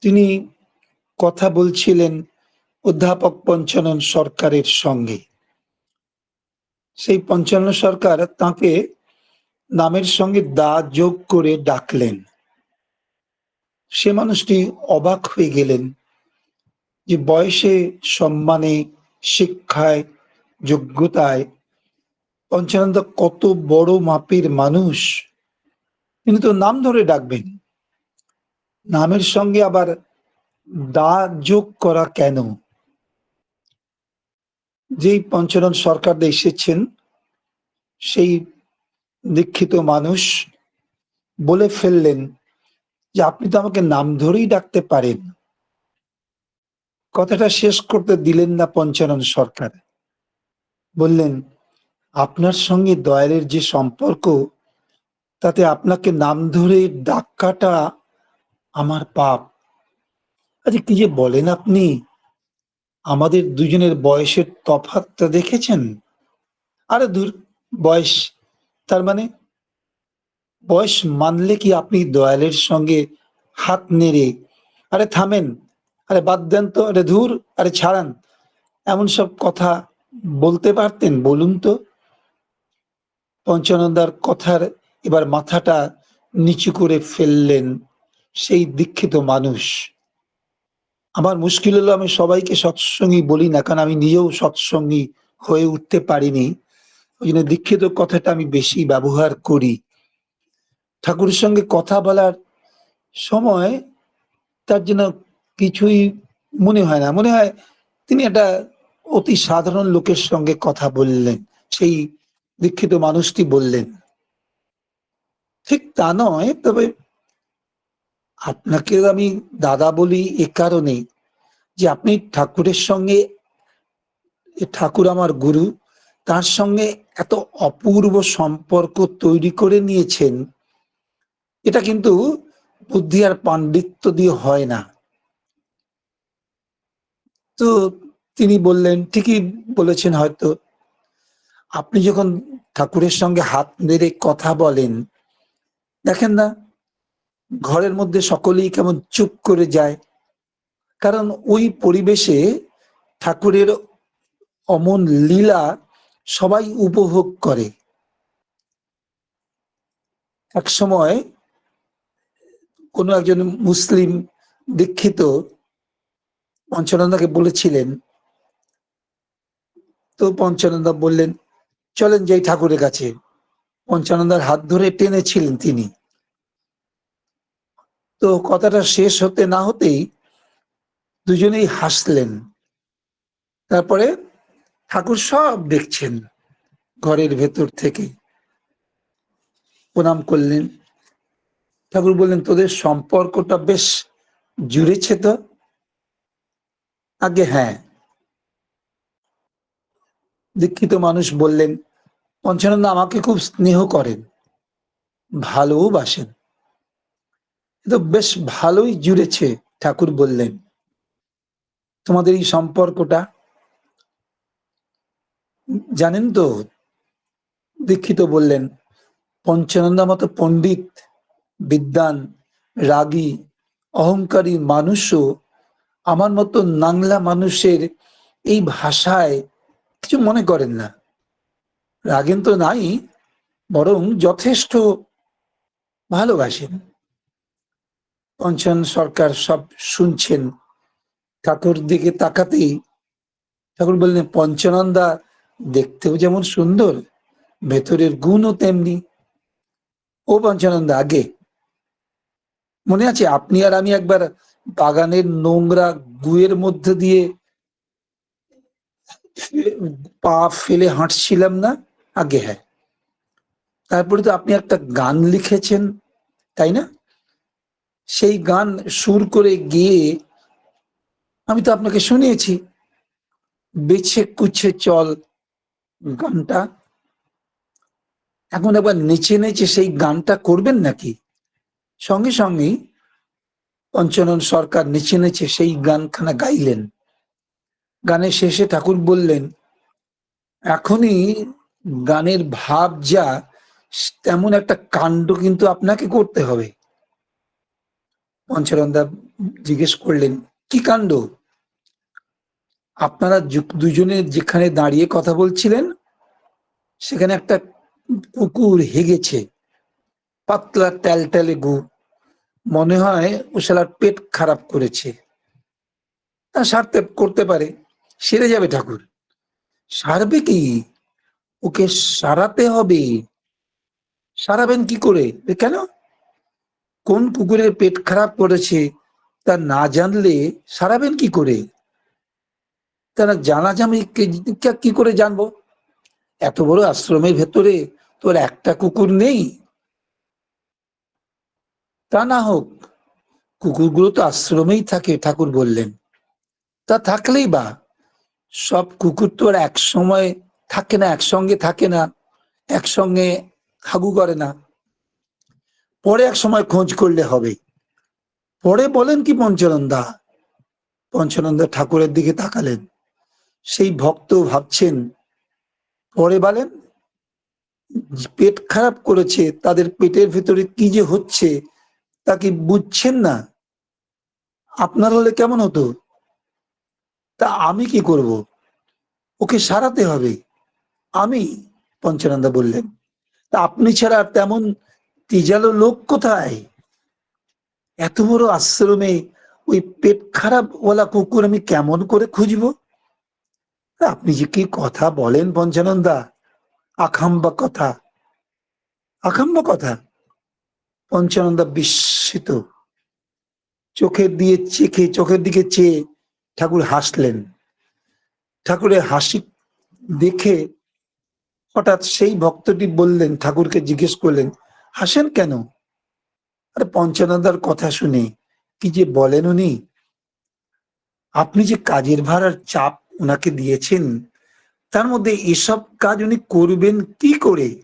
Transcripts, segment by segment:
তিনি কথা বলছিলেন অধ্যাপক পঞ্চানন সরকারের সঙ্গে। সেই পঞ্চানন সরকার তাকে নামের সঙ্গে দা যোগ করে ডাকলেন। সে মানুষটি অবাক হয়ে গেলেন যে বয়সে, সম্মানে, শিক্ষায়, যোগ্যতায় পঞ্চানন্দ কত বড় মাপের মানুষ। তিনি তো নাম ধরে ডাকবেন। নামের সঙ্গে আবার দা যোগ করা কেন? যেই পঞ্চানন সরকার এসেছেন, সেই দীক্ষিত মানুষ বলে ফেললেন যে আপনি তো আমাকে নাম ধরেই ডাকতে পারেন। কথাটা শেষ করতে দিলেন না পঞ্চানন সরকার। বললেন, আপনার সঙ্গে দয়ালের যে সম্পর্ক, তাতে আপনাকে নাম ধরে ডাকাটা আমার পাপ। আচ্ছা কি যে বলেন আপনি? আমাদের দুজনের বয়সের তফাতটা দেখেছেন? আরে দূর বয়স। তার মানে বয়স মানলে কি আপনি দয়ালের সঙ্গে হাত নেড়ে, আরে থামেন, আরে বাদ দেন তো, আরে ধুর, আরে ছাড়ান। এমন সব কথা বলতে পারতেন, বলুন তো। পঞ্চানন্দার কথার এবার মাথাটা নিচু করে ফেললেন। সেই দীক্ষিত মানুষ। আমার মুশকিল হলো আমি সবাইকে সৎসঙ্গী বলি না, কারণ আমি নিজেও সৎসঙ্গী হয়ে উঠতে পারিনি। ওই জন্য দীক্ষিত কথাটা আমি বেশি ব্যবহার করি। ঠাকুরের সঙ্গে কথা বলার সময় তার জন্য কিছুই মনে হয় না। মনে হয় তিনি একটা অতি সাধারণ লোকের সঙ্গে কথা বললেন, সেই দীক্ষিত মানুষটি বললেন। ঠিক তা নয়, তবে আপনাকে আমি দাদা বলি এ কারণে যে আপনি ঠাকুরের সঙ্গে ঠাকুর আমার গুরু, তার সঙ্গে এত অপূর্ব সম্পর্ক তৈরি করে নিয়েছেন, এটা কিন্তু বুদ্ধি আর পাণ্ডিত্য দিয়ে হয় না। তো তিনি বললেন, ঠিকই বলেছেন হয়তো, আপনি যখন ঠাকুরের সঙ্গে হাত নেড়ে কথা বলেন, দেখেন না ঘরের মধ্যে সকলেই কেমন চুপ করে যায়। কারণ ওই পরিবেশে ঠাকুরের অমন লীলা সবাই উপভোগ করে। এক সময় কোনো একজন মুসলিম দীক্ষিত পঞ্চানন্দাকে বলেছিলেন, তো পঞ্চানন্দা বললেন, চলেন যাই ঠাকুরের কাছে। পঞ্চানন্দার হাত ধরে টেনেছিলেন তিনি। তো কথাটা শেষ হতে না হতেই দুজনেই হাসলেন। তারপরে ঠাকুর সব দেখছেন ঘরের ভেতর থেকে। প্রণাম করলেন। ঠাকুর বললেন, তোদের সম্পর্কটা বেশ জুড়েছে তো? আগে হ্যাঁ। দীক্ষিত মানুষ বললেন, পঞ্চানন্দ আমাকে খুব স্নেহ করেন ভালোবাসেন তো বেশ ভালোই জুড়েছে ঠাকুর বললেন। তোমাদের এই সম্পর্কটা, জানেন তো, দীক্ষিত বললেন পঞ্চানন্দা মতো পণ্ডিত বিদ্যান রাগী, অহংকারী মানুষও আমার মতো নাংলা মানুষের এই ভাষায় কিছু মনে করেন না। রাগেন তো নাই, বরং যথেষ্ট ভালোবাসেন। পঞ্চান সরকার সব শুনছেন। ঠাকুর দিকে তাকাতেই ঠাকুর বললেন, পঞ্চানন্দা, দেখতেও যেমন সুন্দর, ভেতরের গুণও তেমনি। ও পঞ্চানন্দা, আগে? মনে আছে, আপনি আর আমি একবার বাগানের নোংরা গুয়ের মধ্যে দিয়ে পা ফেলে হাঁটছিলাম না? আগে হ্যাঁ। তারপরে তো আপনি একটা গান লিখেছেন, তাই না? সেই গান সুর করে গিয়ে আমি তো আপনাকে শুনিয়েছি, বেছে কুছে চল গানটা। এখন একবার নেচে নেচে সেই গানটা করবেন নাকি? সঙ্গে সঙ্গেই পঞ্চানন সরকার নেচে নেচে সেই গানখানা গাইলেন। গানের শেষে ঠাকুর বললেন, এখনই গানের ভাব যা, তেমন একটা কাণ্ড কিন্তু আপনাকে করতে হবে। পঞ্চানন্দা জিজ্ঞেস করলেন, কি কাণ্ড? আপনারা দুজনে যেখানে দাঁড়িয়ে কথা বলছিলেন, সেখানে একটা কুকুর হেগেছে, পাতলা ট্যালট্যালে গু, মনে হয় ও শালার পেট খারাপ করেছে। তা সারতে, করতে পারে, সেরে যাবে ঠাকুর। সারবে কি? ওকে সারাতে হবে। সারাবেন কি করে? কেন? কোন কুকুরের পেট খারাপ করেছে তা না জানলে সারাবেন কি করে? তারা জানা যাবে কি- করে জানব? এত বড় আশ্রমের ভেতরে তোর একটা কুকুর নেই? তা না হোক, কুকুরগুলো তো আশ্রমেই থাকে, ঠাকুর বললেন। তা থাকলেই বা, সব কুকুর তো এক সময় থাকে না, একসঙ্গে থাকে না, একসঙ্গে হাগু করে না। পরে এক সময় খোঁজ করলে হবে। পরে বলেন কি পঞ্চানন্দা? পঞ্চানন্দা ঠাকুরের দিকে তাকালেন। সেই ভক্ত ভাবছেন, পরে বলেন, পেট খারাপ করেছে, তাদের পেটের ভিতরে কি যে হচ্ছে তা কি বুঝছেন না? আপনার হলে কেমন হতো? তা আমি কি করব? ওকে সারাতে হবে। আমি, পঞ্চানন্দা বললেন, তা আপনি ছাড়া আর তেমন তিজালো লোক কোথায়? এত বড় আশ্রমে ওই পেট খারাপ ওলা কুকুর আমি কেমন করে খুঁজবো? আপনি যে কি কথা বলেন পঞ্চানন্দা, আখাম্বা কথা। আখাম্বা কথা? পঞ্চানন্দা বিস্মিত। চোখের দিয়ে চেখে, চোখের দিকে চেয়ে ঠাকুর হাসলেন। ঠাকুরের হাসি দেখে হঠাৎ সেই ভক্তটি বললেন, ঠাকুরকে জিজ্ঞেস করলেন হাসেন কেন? আরে পঞ্চানন্দার কথা শুনে কি যে বলেন উনি? আপনি যে কাজের ভাড়ার চাপ ওনাকে দিয়েছেন, তার মধ্যে এসব কাজ উনি করবেন কি করে?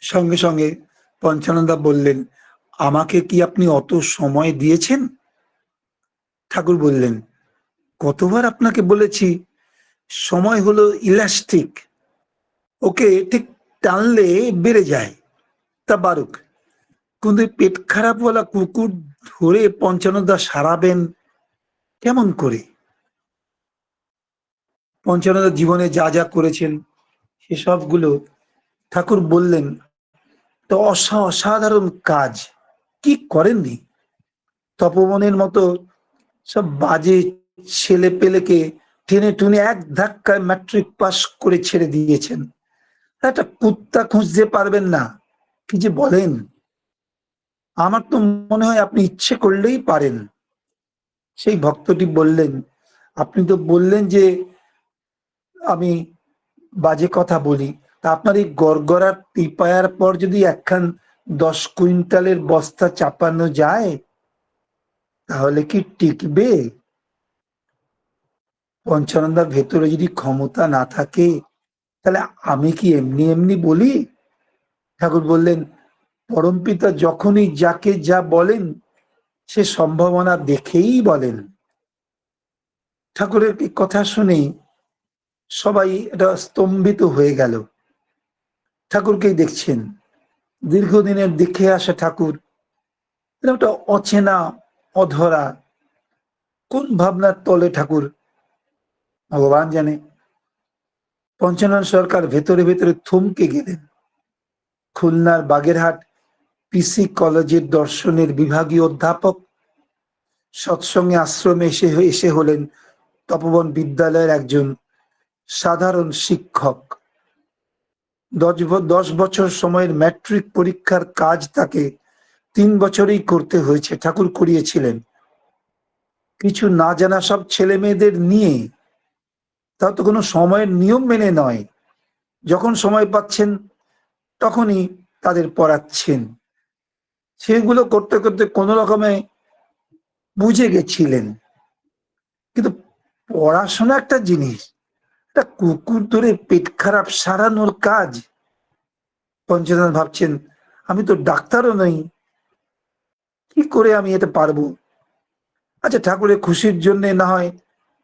সঙ্গে সঙ্গে পঞ্চানন্দা বললেন, আমাকে কি আপনি অত সময় দিয়েছেন? ঠাকুর বললেন, কতবার আপনাকে বলেছি, সময় হলো ইলাস্টিক। ওকে ঠিক টানলে বেড়ে যায়। তা বারুক কিন্তু পেট খারাপ বলা কুকুর ধরে পঞ্চানন্দা সারাবেন কেমন করে? পঞ্চানন্দা জীবনে যা যা করেছেন, সেসবগুলো ঠাকুর বললেন, তো অসা, অসাধারণ কাজ। কি করেননি? তপবনের মতো সব বাজে ছেলে পেলেকে টেনে টুনে এক ধাক্কায় ম্যাট্রিক পাস করে ছেড়ে দিয়েছেন। একটা কুত্তা খুঁজতে পারবেন না। কি যে বলেন? আমার তো মনে হয় আপনি ইচ্ছে করলেই পারেন। সেই ভক্তটি বললেন, আপনি তো বললেন যে আমি বাজে কথা বলি। তা আপনার এই গড়গড়ার টিপায়ার পর যদি একখান দশ কুইন্টালের বস্তা চাপানো যায়, তাহলে কি টিকবে? পঞ্চানন্দার ভেতরে যদি ক্ষমতা না থাকে তাহলে আমি কি এমনি এমনি বলি? ঠাকুর বললেন, পরমপিতা যখনই যাকে যা বলেন, সে সম্ভাবনা দেখেই বলেন। ঠাকুরের কথা শুনে সবাই এটা স্তম্ভিত হয়ে গেল। ঠাকুরকেই দেখছেন। দীর্ঘদিনের দেখে আসা ঠাকুর একটা অচেনা, অধরা, কোন ভাবনার তলে ঠাকুর? ভগবান জানে। পঞ্চানন সরকার ভেতরে ভেতরে থমকে গেলেন। খুলনার বাগেরহাট পিসি কলেজের দর্শনের বিভাগীয় অধ্যাপক সৎসঙ্গে আশ্রমে এসে এসে হলেন তপবন বিদ্যালয়ের একজন সাধারণ শিক্ষক। দশ বছর সময়ের ম্যাট্রিক পরীক্ষার কাজ তাকে তিন বছরেই করতে হয়েছে, ঠাকুর করিয়েছিলেন। কিছু না জানা সব ছেলে মেয়েদের নিয়ে তাও তো কোনো সময়ের নিয়ম মেনে নয়। যখন সময় পাচ্ছেন, তখনই তাদের পড়াচ্ছেন। সেগুলো করতে করতে কোনো রকমে বুঝে গেছিলেন। কিন্তু পড়াশোনা একটা জিনিস, একটা কুকুর ধরে পেট খারাপ সারানোর কাজ। পঞ্চনাথ ভাবছেন, আমি তো ডাক্তারও নই। কি করে আমি এটা পারব? আচ্ছা ঠাকুরের খুশির জন্য না হয়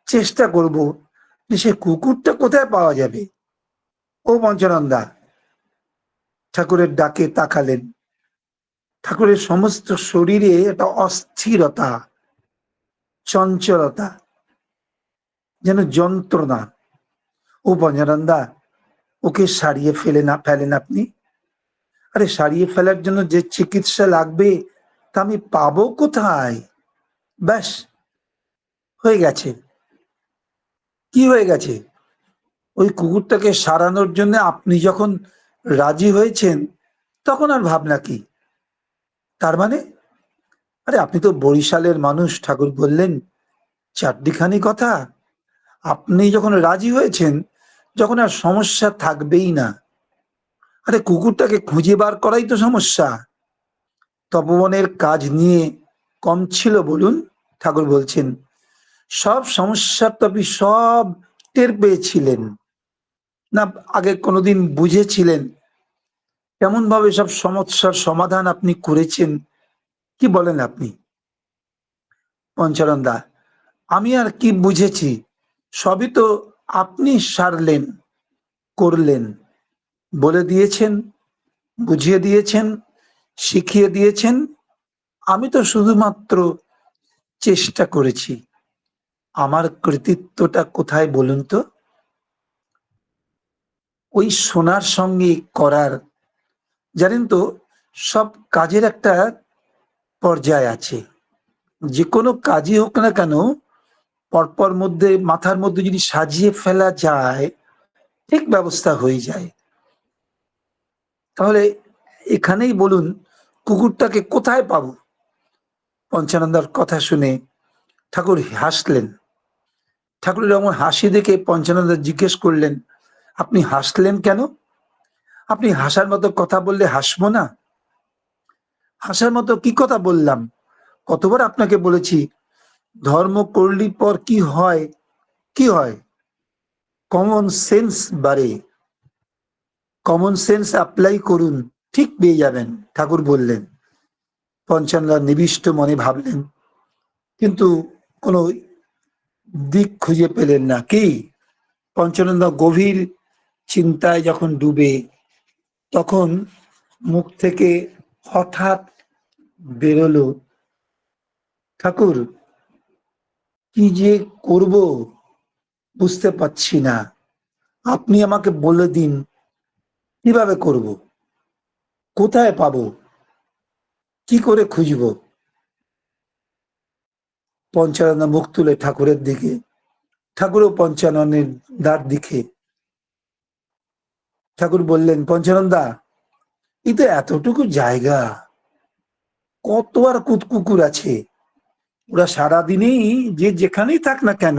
চেষ্টা করব। সে কুকুরটা কোথায় পাওয়া যাবে? ও পঞ্চানন্দা, ঠাকুরের ডাকে তাকালেন। ঠাকুরের সমস্ত শরীরে একটা অস্থিরতা, চঞ্চলতা, যেন যন্ত্রণা। ও পঞ্চানন্দা, ওকে সারিয়ে ফেলে না ফেলেন আপনি। আরে সারিয়ে ফেলার জন্য যে চিকিৎসা লাগবে, তা আমি পাবো কোথায়? ব্যাস, হয়ে গেছে। কি হয়ে গেছে? ওই কুকুরটাকে সারানোর জন্য আপনি যখন রাজি হয়েছেন, তখন আর ভাবনা কি? তার মানে? আরে, আপনি তো বরিশালের মানুষ, ঠাকুর বললেন। চারটিখানি কথা। আপনি যখন রাজি হয়েছেন, যখন আর সমস্যা থাকবেই না। আরে, কুকুরটাকে খুঁজে বার করাই তো সমস্যা। তপবনের কাজ নিয়ে কম ছিল বলুন, ঠাকুর বলছেন। সব সমস্যার তো আপনি সব টের পেয়েছিলেন। না, আগে কোনোদিন বুঝেছিলেন? কেমন ভাবে সব সমস্যার সমাধান আপনি করেছেন? কি বলেন আপনি? পঞ্চানন্দা আমি আর কি বুঝেছি? সবই তো আপনি সারলেন, করলেন। বলে দিয়েছেন, বুঝিয়ে দিয়েছেন, শিখিয়ে দিয়েছেন। আমি তো শুধুমাত্র চেষ্টা করেছি। আমার কৃতিত্বটা কোথায় বলুন তো? ওই সোনার সঙ্গে করার, জানেন তো, সব কাজের একটা পর্যায় আছে। যে কোনো কাজই হোক না কেন, পরপর মধ্যে, মাথার মধ্যে যদি সাজিয়ে ফেলা যায়, ঠিক ব্যবস্থা হয়ে যায়। তাহলে এখানেই বলুন, কুকুরটাকে কোথায় পাবো? পঞ্চানন্দার কথা শুনে ঠাকুর হাসলেন। ঠাকুরের এমন হাসি দেখে পঞ্চানন্দা জিজ্ঞেস করলেন, আপনি হাসলেন কেন? আপনি হাসার মতো কথা বললে হাসবো না? হাসার মতো কি কথা বললাম? কতবার আপনাকে বলেছি, ধর্ম করলি পর কি হয় কি হয়? কমন সেন্স বাড়ে কমন সেন্স অ্যাপ্লাই করুন, ঠিক পেয়ে যাবেন, ঠাকুর বললেন। পঞ্চানন্দা নিবিষ্ট মনে ভাবলেন, কিন্তু কোনো দিক খুঁজে পেলেন না। কি? পঞ্চানন্দা গভীর চিন্তায় যখন ডুবে, তখন মুখ থেকে হঠাৎ বেরোলো, ঠাকুর, কি যে করব বুঝতে পারছি না। আপনি আমাকে বলে দিন, কীভাবে করব? কোথায় পাব? কি করে খুঁজব? পঞ্চানন্দা মুখ তুলে ঠাকুরের দিকে। ঠাকুরও পঞ্চাননের দ্বার দিকে। ঠাকুর বললেন, পঞ্চানন্দা এই তো এতটুকু জায়গা। কত আর কুকুর আছে। ওরা সারাদিনেই যে যেখানেই থাক না কেন,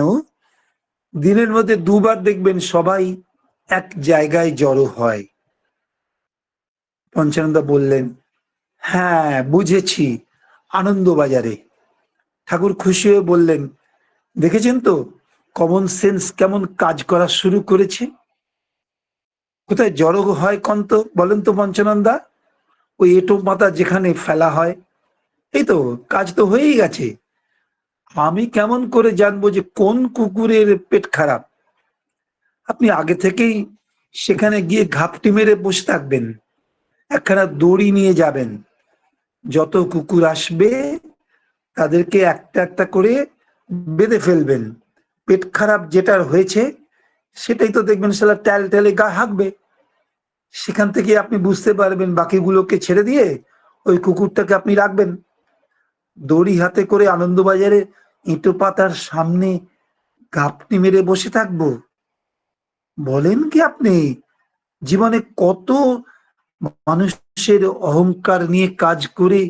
দিনের মধ্যে দুবার দেখবেন সবাই এক জায়গায় জড়ো হয়। পঞ্চানন্দা বললেন হ্যাঁ বুঝেছি। আনন্দবাজারে। ঠাকুর খুশি হয়ে বললেন, দেখেছেন তো কমন সেন্স কেমন কাজ করা শুরু করেছে? কোথায় জড়ো হয় কন্ত? বলেন তো পঞ্চানন্দা ওই এটো মাথা যেখানে ফেলা হয়। এই তো, কাজ তো হয়েই গেছে। আমি কেমন করে জানব যে কোন কুকুরের পেট খারাপ? আপনি আগে থেকেই সেখানে গিয়ে ঘাপটি মেরে বসে থাকবেন। একখানা দড়ি নিয়ে যাবেন। যত কুকুর আসবে তাদেরকে একটা একটা করে বেঁধে ফেলবেন। পেট খারাপ যেটার হয়েছে, সেটাই তো দেখবেন সেটা ট্যাল ট্যালে গা হাঁকবে। সেখান থেকে আপনি বুঝতে পারবেন বাকিগুলোকে ছেড়ে দিয়ে ওই কুকুরটাকে আপনি রাখবেন। দড়ি হাতে করে আনন্দবাজারে ইঁটো পাতার সামনে গাপটি মেরে বসে থাকব। বলেন কি আপনি, জীবনে কত মানুষের অহংকার নিয়ে কাজ করে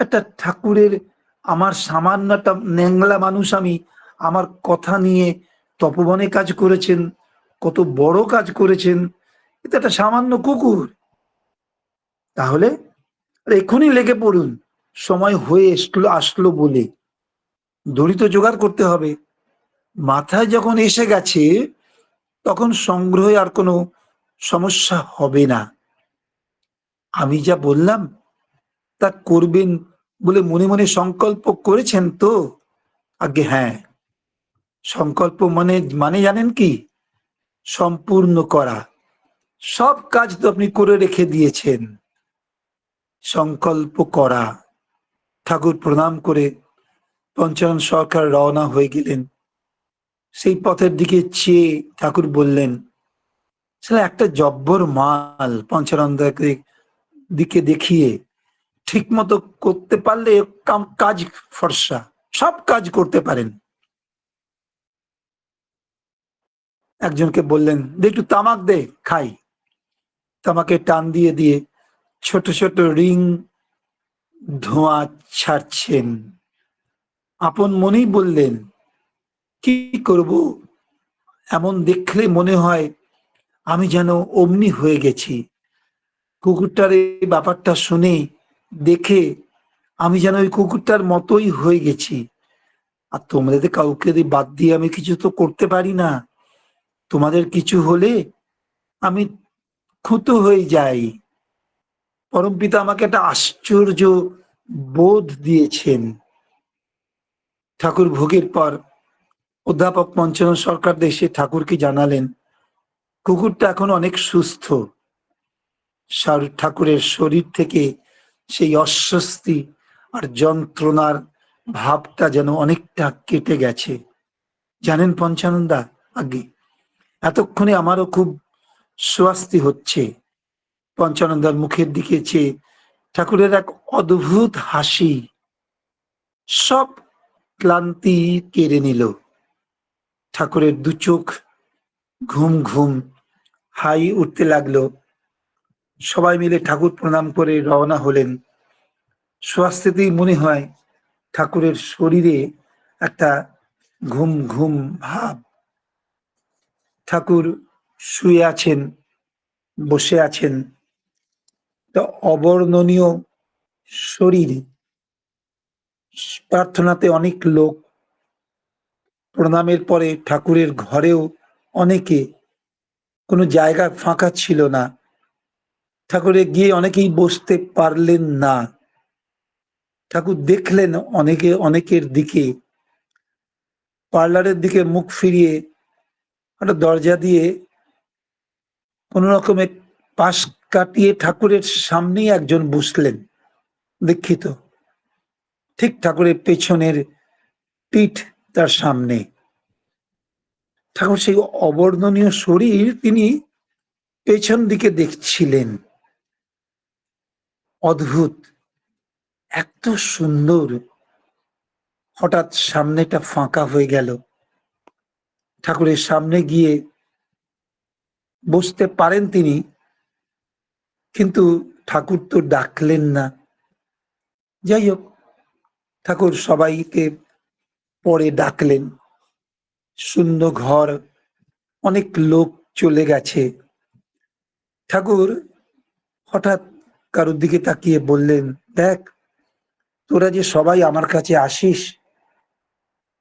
একটা ঠাকুরের আমার সামান্য একটা ন্যাংলা মানুষ আমি। আমার কথা নিয়ে তপবনে কাজ করেছেন, কত বড় কাজ করেছেন এটা একটা সামান্য কুকুর। তাহলে এক্ষুনি লেগে পড়ুন, সময় হয়ে আসলো আসলো বলে। দড়ি তো জোগাড় করতে হবে। মাথায় যখন এসে গেছে, তখন সংগ্রহে আর কোনো সমস্যা হবে না। আমি যা বললাম, তা করবেন বলে মনে মনে সংকল্প করেছেন তো? আগে হ্যাঁ। সংকল্প মানে মানে জানেন কি? সম্পূর্ণ করা। সব কাজ তো আপনি করে রেখে দিয়েছেন। সংকল্প করা। ঠাকুর প্রণাম করে পঞ্চানন সরকার রওনা হয়ে গেলেন। সেই পথের দিকে চেয়ে ঠাকুর বললেন সেটা একটা জব্বর মাল পঞ্চানন্দাকে দিকে দেখিয়ে ঠিক মতো করতে পারলে কাজ ফর্সা। সব কাজ করতে পারেন। একজনকে বললেন একটু তামাক দে, খাই। তামাকে টান দিয়ে দিয়ে ছোট ছোট রিং ধোঁয়া ছাড়ছেন। আপন মনেই বললেন, কি করব? এমন দেখলে মনে হয় আমি যেন অমনি হয়ে গেছি। কুকুরটার এই ব্যাপারটা শুনে দেখে আমি যেন ওই কুকুরটার মতোই হয়ে গেছি। আর তোমাদের কাউকে বাদ দিয়ে আমি কিছু তো করতে পারি না, তোমাদের কিছু হলে আমি খুঁতো হয়ে যাই। পরমপিতা আমাকে একটা আশ্চর্য বোধ দিয়েছেন। ঠাকুর ভোগের পর অধ্যাপক পঞ্চানন সরকার দেশে ঠাকুরকে জানালেন, কুকুরটা এখন অনেক সুস্থ। ঠাকুরের শরীর থেকে সেই অস্বস্তি আর যন্ত্রণার ভাবটা যেন অনেকটা কেটে গেছে। জানেন পঞ্চানন্দা, আগে এতক্ষণে আমারও খুব স্বস্তি হচ্ছে। পঞ্চানন্দার মুখের দিকে চেয়ে ঠাকুরের এক অদ্ভুত হাসি সব ক্লান্তি কেড়ে নিল। ঠাকুরের দু চোখ ঘুম ঘুম হাই উঠতে লাগল। সবাই মিলে ঠাকুর প্রণাম করে রওনা হলেন। স্বাস্থ্যতেই মনে হয় ঠাকুরের শরীরে একটা ঘুম ঘুম ভাব। ঠাকুর শুয়ে আছেন, বসে আছেন। তা অবর্ণনীয় শরীর। প্রার্থনাতে অনেক লোক। প্রণামের পরে ঠাকুরের ঘরেও অনেকে। কোনো জায়গা ফাঁকা ছিল না। ঠাকুরে গিয়ে অনেকেই বসতে পারলেন না। ঠাকুর দেখলেন অনেকে, অনেকের দিকে। পার্লারের দিকে মুখ ফিরিয়ে একটা দরজা দিয়ে কোন রকমের পাশ কাটিয়ে ঠাকুরের সামনেই একজন বসলেন, দীক্ষিত। ঠিক ঠাকুরের পেছনের পিঠ তার সামনে। ঠাকুর সেই অবর্ণনীয় শরীর তিনি পেছন দিকে দেখছিলেন। অদ্ভুত। এত সুন্দর। হঠাৎ সামনেটা ফাঁকা হয়ে গেল। ঠাকুরের সামনে গিয়ে বসতে পারেন তিনি, কিন্তু ঠাকুর তো ডাকলেন না। যাই হোক, ঠাকুর সবাইকে পরে ডাকলেন। শূন্য ঘর, অনেক লোক চলে গেছে। ঠাকুর হঠাৎ কারোর দিকে তাকিয়ে বললেন, দেখ, তোরা যে সবাই আমার কাছে আসিস,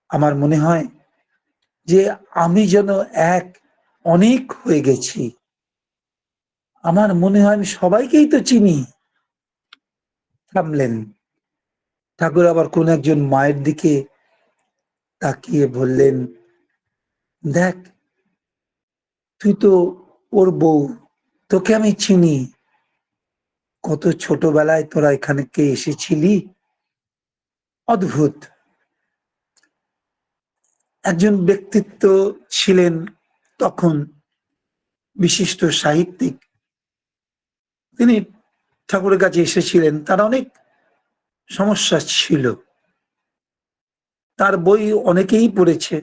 আমার মনে হয় যে আমি যেন এক অনেক হয়ে গেছি। আমার মনে হয় আমি সবাইকেই তো চিনি। থামলেন। ঠাকুর আবার কোন একজন মায়ের দিকে তাকিয়ে বললেন, দেখ, তুই তো ওর বউ, তোকে আমি চিনি কত ছোটবেলায় তোরা এখানে কে এসেছিলি? অদ্ভুত। একজন ব্যক্তিত্ব ছিলেন তখন বিশিষ্ট সাহিত্যিক। তিনি ঠাকুরের কাছে এসেছিলেন, তার অনেক সমস্যা ছিল। তার বই অনেকেই পড়েছে।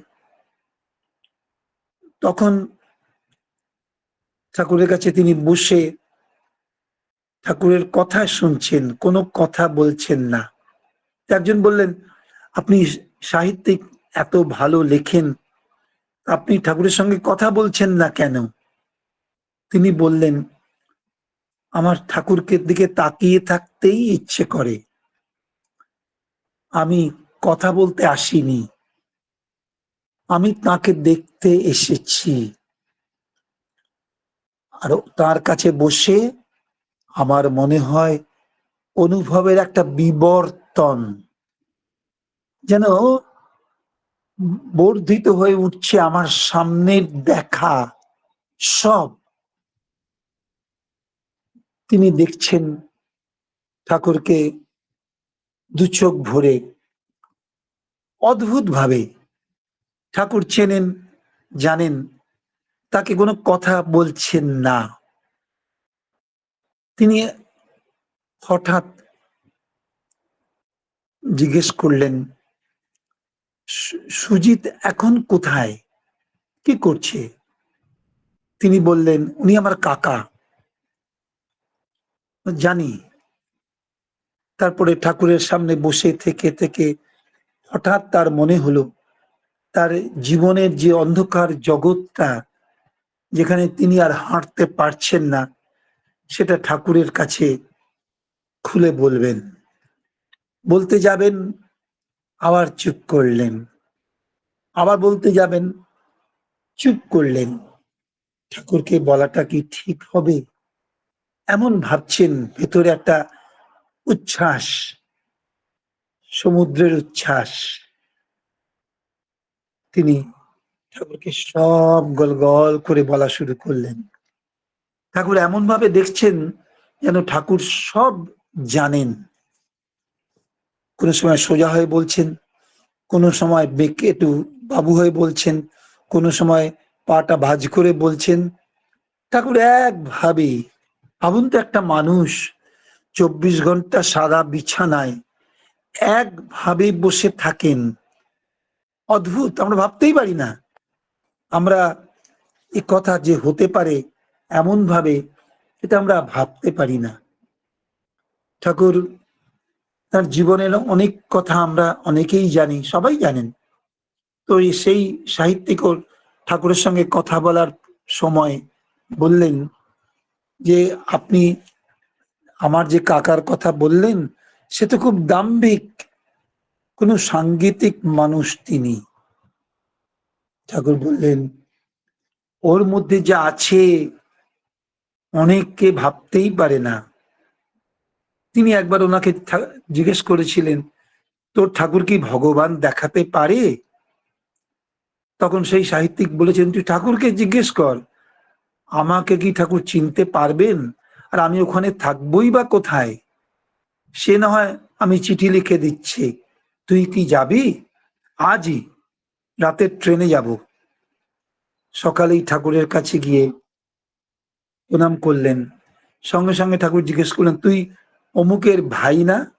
তখন ঠাকুরের কাছে তিনি বসে ঠাকুরের কথা শুনছেন, কোনো কথা বলছেন না। একজন বললেন, আপনি সাহিত্যিক, এত ভালো লেখেন, আপনি ঠাকুরের সঙ্গে কথা বলছেন না কেন? তিনি বললেন, আমার ঠাকুরকে দিকে তাকিয়ে থাকতেই ইচ্ছে করে। আমি কথা বলতে আসিনি। আমি তাকে দেখতে এসেছি। আর তার কাছে বসে আমার মনে হয় অনুভবের একটা বিবর্তন। যেন বর্ধিত হয়ে উঠছে আমার সামনের দেখা সব। তিনি দেখছেন ঠাকুরকে দু চোখ ভরে অদ্ভুত ভাবে ঠাকুর চেনেন, জানেন, তাকে কোনো কথা বলছেন না। তিনি হঠাৎ জিজ্ঞেস করলেন, "সু- সুজিত এখন কোথায়? কি করছে? তিনি বললেন, উনি আমার কাকা। জানি। তারপরে ঠাকুরের সামনে বসে থেকে থেকে হঠাৎ তার মনে হলো, তার জীবনের যে অন্ধকার জগৎটা, যেখানে তিনি আর হাঁটতে পারছেন না সেটা ঠাকুরের কাছে খুলে বলবেন। বলতে যাবেন, আবার চুপ করলেন। আবার বলতে যাবেন, চুপ করলেন। ঠাকুরকে বলাটা কি ঠিক হবে? এমন ভাবছেন, ভেতরে একটা উচ্ছ্বাস, সমুদ্রের উচ্ছ্বাস। তিনি ঠাকুরকে সব গল গল করে বলা শুরু করলেন। ঠাকুর এমন ভাবে দেখছেন যেন ঠাকুর সব জানেন। কোনো সময় সোজা হয়ে বলছেন, কোনো সময় বেঁকে একটু বাবু হয়ে বলছেন, কোনো সময় পাটা ভাঁজ করে বলছেন, ঠাকুর একভাবে ভাবুন তো একটা মানুষ চব্বিশ ঘণ্টা সাদা বিছানায় একভাবে বসে থাকেন। অদ্ভুত, আমরা ভাবতেই পারি না। আমরা এ কথা যে হতে পারে এমন ভাবে এটা আমরা ভাবতে পারি না। ঠাকুর, তার জীবনের অনেক কথা আমরা অনেকেই জানি, সবাই জানেন। তো সেই সাহিত্যিক ঠাকুরের সঙ্গে কথা বলার সময় বললেন যে, আপনি আমার যে কাকার কথা বললেন, সে তো খুব দাম্ভিক, কোনো সাংগীতিক মানুষ তিনি। ঠাকুর বললেন, ওর মধ্যে যা আছে অনেককে ভাবতেই পারে না। তিনি একবার ওনাকে জিজ্ঞেস করেছিলেন, তোর ঠাকুর কি ভগবান দেখাতে পারে? তখন সেই সাহিত্যিক বলেছেন, তুই ঠাকুরকে জিজ্ঞেস কর, আমাকে কি ঠাকুর চিনতে পারবেন? আর আমি ওখানে থাকবই বা কোথায়? সে না হয় আমি চিঠি লিখে দিচ্ছি। তুই কি যাবি? আজই, রাতের ট্রেনে যাব। সকালেই ঠাকুরের কাছে গিয়ে প্রণাম করলেন। সঙ্গে সঙ্গে ঠাকুর জিজ্ঞেস করলেন, তুই অমুকের ভাই না?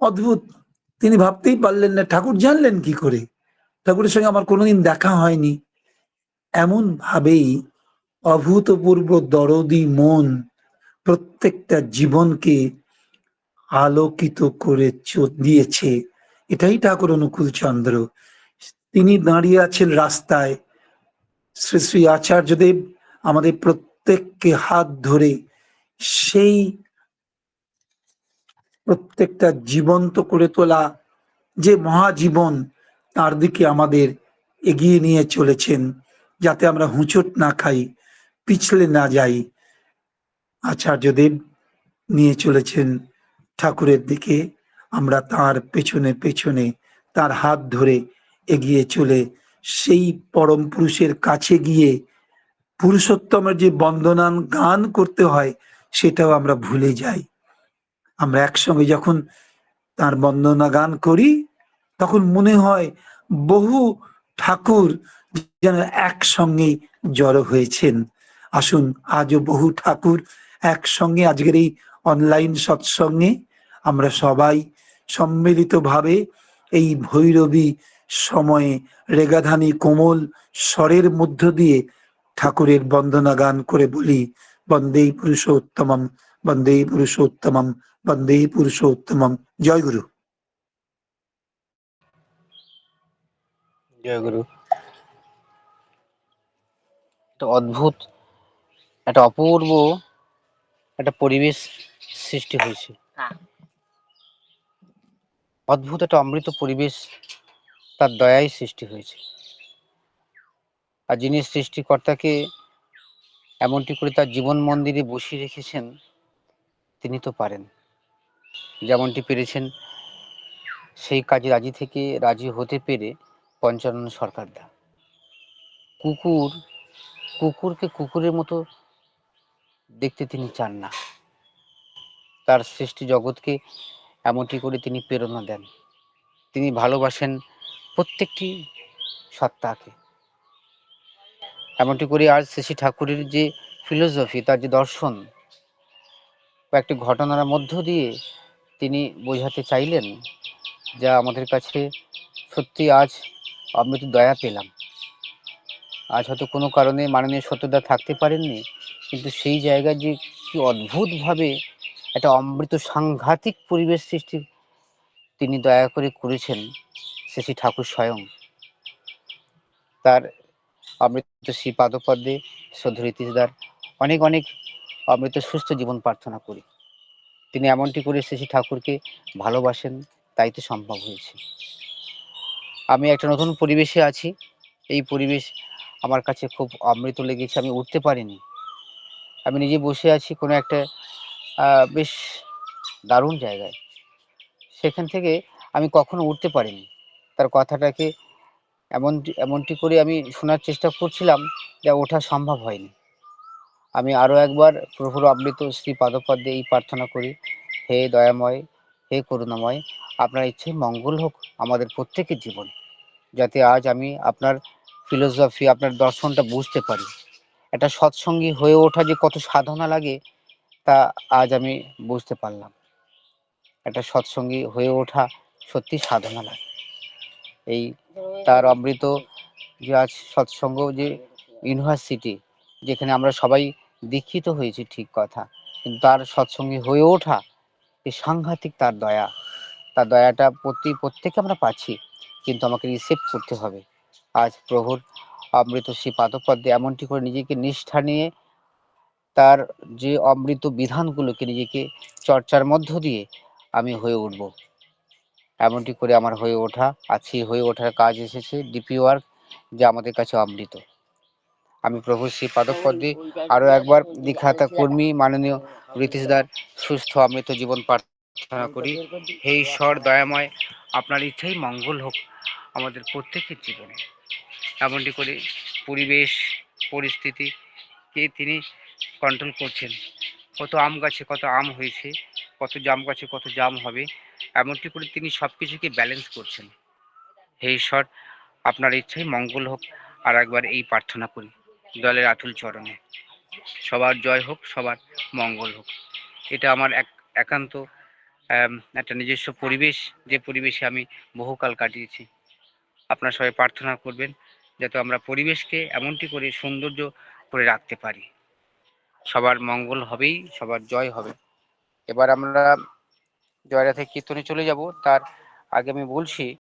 অদ্ভুত। তিনি ভাবতেই পারলেন না। ঠাকুর জানলেন কি করে? ঠাকুরের সঙ্গে আমার কোনোদিন দেখা হয়নি। এমন ভাবেই অভূতপূর্ব দরদি মন প্রত্যেকটা জীবনকে আলোকিত করে দিয়েছে। এটাই ঠাকুর অনুকূল চন্দ্র। তিনি দাঁড়িয়ে আছেন রাস্তায়। শ্রী শ্রী আচার্যদেব আমাদের প্রত্যেককে হাত ধরে সেই প্রত্যেকটা জীবন্ত করে তোলা যে মহাজীবন, তার দিকে আমাদের এগিয়ে নিয়ে চলেছেন যাতে আমরা হুঁচট না খাই, পিছলে না যাই। আচার্যদেব নিয়ে চলেছেন ঠাকুরের দিকে। আমরা তার পেছনে পেছনে তার হাত ধরে এগিয়ে চলে সেই পরম পুরুষের কাছে গিয়ে পুরুষোত্তমের যে বন্দনান গান করতে হয়, সেটাও আমরা ভুলে যাই। আমরা একসঙ্গে যখন তার বন্দনা গান করি, তখন মনে হয় বহু ঠাকুর যেন একসঙ্গে জড়ো হয়েছেন। আসুন, আজও বহু ঠাকুর একসঙ্গে আজকের এই অনলাইন সৎসঙ্গে আমরা সবাই সম্মিলিতভাবে এই ভৈরবী সময়ে রেগাধানী কোমল স্বরের মধ্য দিয়ে ঠাকুরের বন্দনা গান করে বলি বন্দেই পুরুষোত্তমম বন্দেই পুরুষোত্তমম বন্দেই পুরুষোত্তমম। জয় গুরু। জয় গুরু। একটা অদ্ভুত একটা অপূর্ব একটা পরিবেশ সৃষ্টি হয়েছে। অদ্ভুত একটা অমৃত পরিবেশ তার দয়াই সৃষ্টি হয়েছে। আর যিনি সৃষ্টিকর্তাকে এমনটি করে তার জীবন মন্দিরে বসিয়ে রেখেছেন, তিনি তো পারেন। যেমনটি পেরেছেন, সেই কাজে রাজি থেকে রাজি হতে পেরে পঞ্চানন সরকারদা কুকুর, কুকুরকে কুকুরের মতো দেখতে তিনি চান না। তার সৃষ্টি জগৎকে এমনটি করে তিনি প্রেরণা দেন। তিনি ভালোবাসেন প্রত্যেকটি সত্তাকে। এমনটি করে আজ শ্রী ঠাকুরের যে ফিলোসফি তার যে দর্শন, কয়েকটি ঘটনার মধ্য দিয়ে তিনি বোঝাতে চাইলেন যা আমাদের কাছে সত্যি আজ অমৃত দয়া পেলাম। আজ হয়তো কোনো কারণে মাননীয় সত্যদা থাকতে পারেননি, কিন্তু সেই জায়গায় যে কি অদ্ভুতভাবে একটা অমৃত সাংঘাতিক পরিবেশ সৃষ্টি তিনি দয়া করে করেছেন শ্রী ঠাকুর স্বয়ং। তার অমৃত শ্রী পাদপদ্মে শ্রদ্ধ অনেক অনেক অমৃত সুস্থ জীবন প্রার্থনা করি। তিনি এমনটি করে শ্রী ঠাকুরকে ভালোবাসেন, তাই তো সম্ভব হয়েছে। আমি একটা নতুন পরিবেশে আছি। এই পরিবেশ আমার কাছে খুব অমৃত লেগেছে, আমি উঠতে পারিনি। আমি নিজে বসে আছি কোনো একটা বেশ দারুণ জায়গায়। সেখান থেকে আমি কখনো উঠতে পারিনি। তার কথাটাকে এমন এমনটি করে আমি শোনার চেষ্টা করছিলাম যা ওঠা সম্ভব হয়নি। আমি আরও একবার প্রভুর অমৃত শ্রী পাদপদ্মে এই প্রার্থনা করি, হে দয়াময়, হে করুণাময়, আপনার ইচ্ছে মঙ্গল হোক আমাদের প্রত্যেকের জীবন, যাতে আজ আমি আপনার ফিলোসফি আপনার দর্শনটা বুঝতে পারি। একটা সৎসঙ্গী হয়ে ওঠা যে কত সাধনা লাগে, তা আজ আমি বুঝতে পারলাম। একটা সৎসঙ্গী হয়ে ওঠা সত্যি সাধনা লাগে। এই তার অমৃত যে আজ সৎসঙ্গ যে ইউনিভার্সিটি যেখানে আমরা সবাই দীক্ষিত হয়েছি ঠিক কথা, কিন্তু তার সৎসঙ্গী হয়ে ওঠা এই সাংঘাতিক তার দয়া। তার দয়াটা প্রতি প্রত্যেকে আমরা পাচ্ছি, কিন্তু আমাকে রিসিভ করতে হবে। আজ প্রভুর অমৃত শ্রী পাদপদ্মে এমনটি করে নিজেকে নিষ্ঠা নিয়ে তার যে অমৃত বিধানগুলোকে নিজেকে চর্চার মধ্য দিয়ে আমি হয়ে উঠব। এমনটি করে আমার হয়ে ওঠা, আজকে হয়ে ওঠার কাজ এসেছে, ডিপি ওয়ার্ক যা আমাদের কাছে অমৃত। আমি প্রভু শ্রী পাদপদ্মে আরও একবার দীক্ষাতা কর্মী, মাননীয় ব্রিটিশদার সুস্থ অমৃত জীবন প্রার্থনা করি। হে ঈশ্বর, দয়াময়, আপনার ইচ্ছাই মঙ্গল হোক আমাদের প্রত্যেকের জীবনে। এমনটি করে পরিবেশ, পরিস্থিতিকে তিনি কন্ট্রোল করছেন। কত আম গাছে কত আম হয়েছে কত জাম গাছে, কত জাম হবে, এমনটি করে তিনি সব কিছুকে ব্যালেন্স করছেন। হে ঈশ্বর, আপনার ইচ্ছাই মঙ্গল হোক, আর একবার এই প্রার্থনা করি, দলের আতুল চরণে। সবার জয় হোক, সবার মঙ্গল হোক। এটা আমার এক, একান্ত একটা নিজস্ব পরিবেশ, যে পরিবেশে আমি বহুকাল কাটিয়েছি। আপনার সবাই প্রার্থনা করবেন, যাতে আমরা পরিবেশকে এমনটি করে, সৌন্দর্য করে রাখতে পারি। সবার মঙ্গল হবেই, সবার জয় হবে। এবার আমরা জয়রা থেকে কীর্তনে চলে যাব। তার আগে আমি বলছি